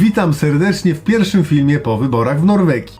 Witam serdecznie w pierwszym filmie po wyborach w Norwegii.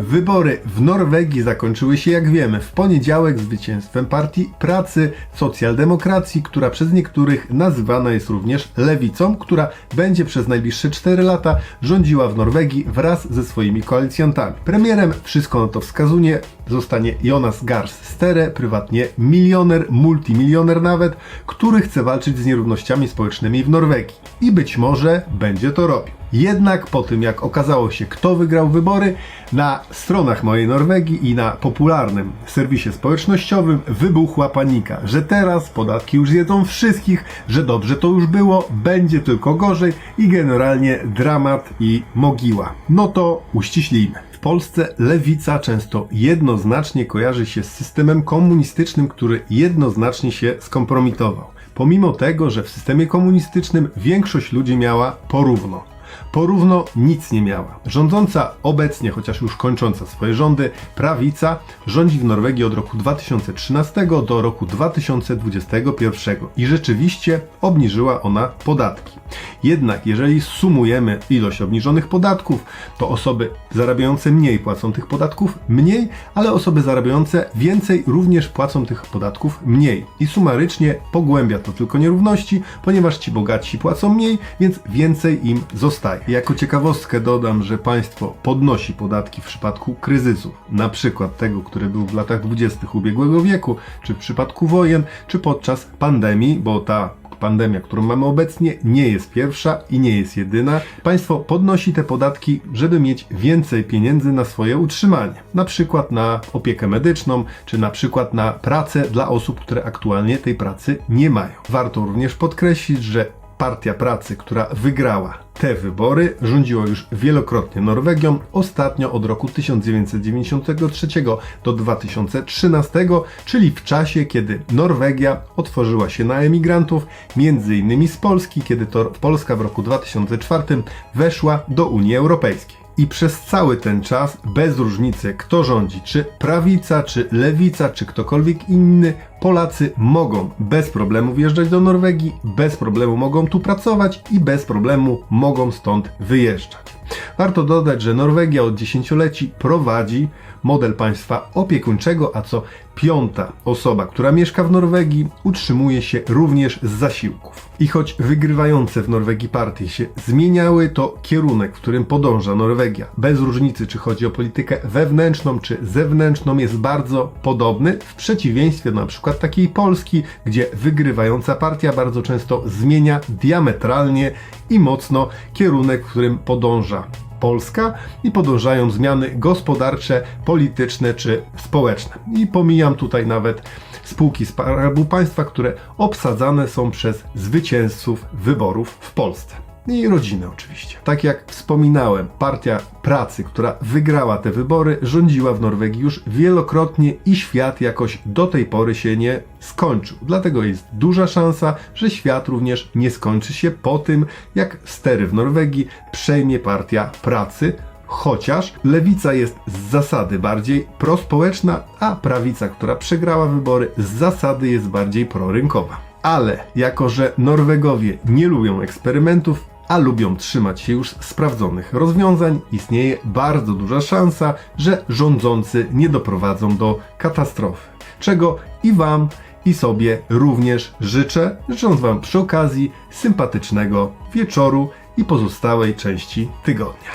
Wybory w Norwegii zakończyły się, jak wiemy, w poniedziałek zwycięstwem Partii Pracy Socjaldemokracji, która przez niektórych nazywana jest również lewicą, która będzie przez najbliższe 4 lata rządziła w Norwegii wraz ze swoimi koalicjantami. Premierem, wszystko na to wskazuje, zostanie Jonas Gars Stere, prywatnie milioner, multimilioner nawet, który chce walczyć z nierównościami społecznymi w Norwegii. I być może będzie to robił. Jednak po tym, jak okazało się, kto wygrał wybory, na stronach mojej Norwegii i na popularnym serwisie społecznościowym wybuchła panika, że teraz podatki już jedzą wszystkich, że dobrze to już było, będzie tylko gorzej i generalnie dramat i mogiła. No to uściślijmy. Polsce lewica często jednoznacznie kojarzy się z systemem komunistycznym, który jednoznacznie się skompromitował. Pomimo tego, że w systemie komunistycznym większość ludzi miała porówno. Porówno nic nie miała. Rządząca obecnie, chociaż już kończąca swoje rządy, prawica rządzi w Norwegii od roku 2013 do roku 2021 i rzeczywiście obniżyła ona podatki. Jednak jeżeli sumujemy ilość obniżonych podatków, to osoby zarabiające mniej płacą tych podatków mniej, ale osoby zarabiające więcej również płacą tych podatków mniej. I sumarycznie pogłębia to tylko nierówności, ponieważ ci bogatsi płacą mniej, więc więcej im zostaje. Jako ciekawostkę dodam, że państwo podnosi podatki w przypadku kryzysów, na przykład tego, który był w latach 20. ubiegłego wieku, czy w przypadku wojen, czy podczas pandemii, bo ta pandemia, którą mamy obecnie, nie jest pierwsza i nie jest jedyna. Państwo podnosi te podatki, żeby mieć więcej pieniędzy na swoje utrzymanie. Na przykład na opiekę medyczną, czy na przykład na pracę dla osób, które aktualnie tej pracy nie mają. Warto również podkreślić, że Partia Pracy, która wygrała te wybory, rządziła już wielokrotnie Norwegią, ostatnio od roku 1993 do 2013, czyli w czasie, kiedy Norwegia otworzyła się na emigrantów, między innymi z Polski, kiedy to Polska w roku 2004 weszła do Unii Europejskiej. I przez cały ten czas, bez różnicy kto rządzi, czy prawica, czy lewica, czy ktokolwiek inny, Polacy mogą bez problemu wjeżdżać do Norwegii, bez problemu mogą tu pracować i bez problemu mogą stąd wyjeżdżać. Warto dodać, że Norwegia od dziesięcioleci prowadzi model państwa opiekuńczego, a co piąta osoba, która mieszka w Norwegii, utrzymuje się również z zasiłków. I choć wygrywające w Norwegii partie się zmieniały, to kierunek, w którym podąża Norwegia, bez różnicy czy chodzi o politykę wewnętrzną czy zewnętrzną, jest bardzo podobny, w przeciwieństwie do na przykład takiej Polski, gdzie wygrywająca partia bardzo często zmienia diametralnie i mocno kierunek, w którym podąża Polska i podążają zmiany gospodarcze, polityczne czy społeczne. I pomijam tutaj nawet spółki Skarbu Państwa, które obsadzane są przez zwycięzców wyborów w Polsce i rodzinę oczywiście. Tak jak wspominałem, Partia Pracy, która wygrała te wybory, rządziła w Norwegii już wielokrotnie i świat jakoś do tej pory się nie skończył. Dlatego jest duża szansa, że świat również nie skończy się po tym, jak stery w Norwegii przejmie Partia Pracy, chociaż lewica jest z zasady bardziej prospołeczna, a prawica, która przegrała wybory, z zasady jest bardziej prorynkowa. Ale jako, że Norwegowie nie lubią eksperymentów, a lubią trzymać się już sprawdzonych rozwiązań, istnieje bardzo duża szansa, że rządzący nie doprowadzą do katastrofy. Czego i Wam, i sobie również życzę, życząc Wam przy okazji sympatycznego wieczoru i pozostałej części tygodnia.